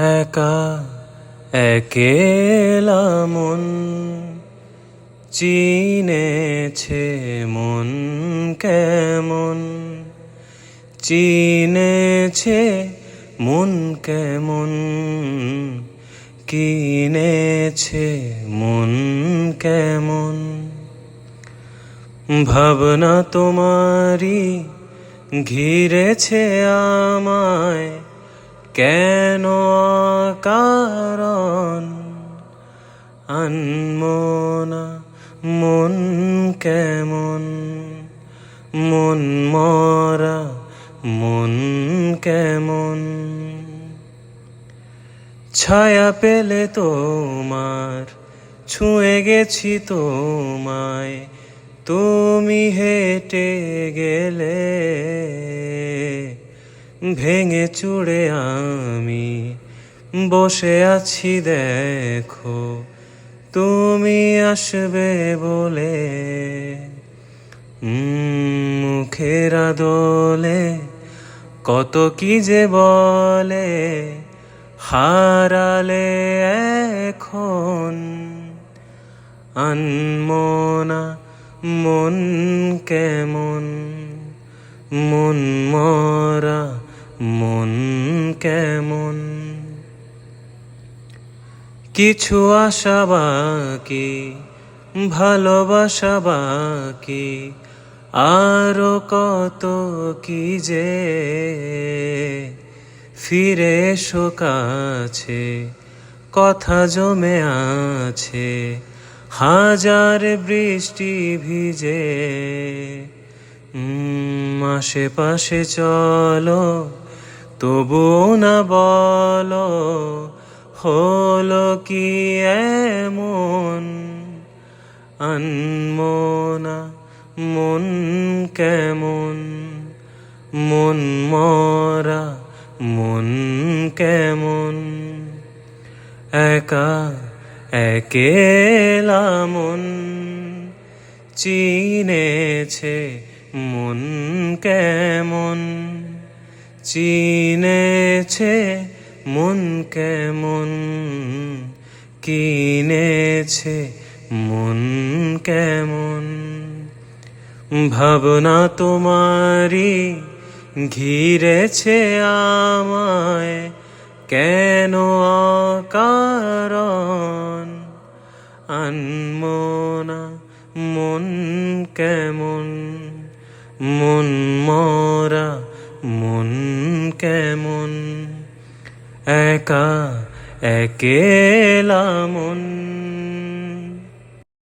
একা, একেলা মন চিনেছে মন কেমন? চিনেছে মন কেমন? কিনেছে মন কেমন? ভাবনা তোমারি ঘিরেছে আমায়। কেন কারণ? আনমনা মন কেমন? মন মরা মন কেমন? ছায়া পেলে তোমার, ছুঁয়ে গেছি তোমায়। তুমি হেঁটে গেলে ভেঙে চুড়ে আমি, বসে আছি দেখো, তুমি আসবে বলে। মুখের দোলে কত কি যে বলে, হারালে এখন আনমনা মন কেমন, মন মরা কেমন? কিছু আশা বাকি, ভালোবাসা বাকি, আরও কত কি যে? ফিরে এসো কাছে, কথা জমে আছে, হাজার বৃষ্টি ভিজে। আশেপাশে চলো। তবুও না বলো, হলো কি এমন? আনমনা মন কেমন? মন মরা মন কেমন? একা একেলা মন চিনেছে মন কেমন? চিনেছে মন কেমন? কিনেছে মন কেমন? ভাবনা তোমারি ঘিরেছে আমায়। কেন কারণ আনমনা মন কেমন? মন মন একা একেলা মন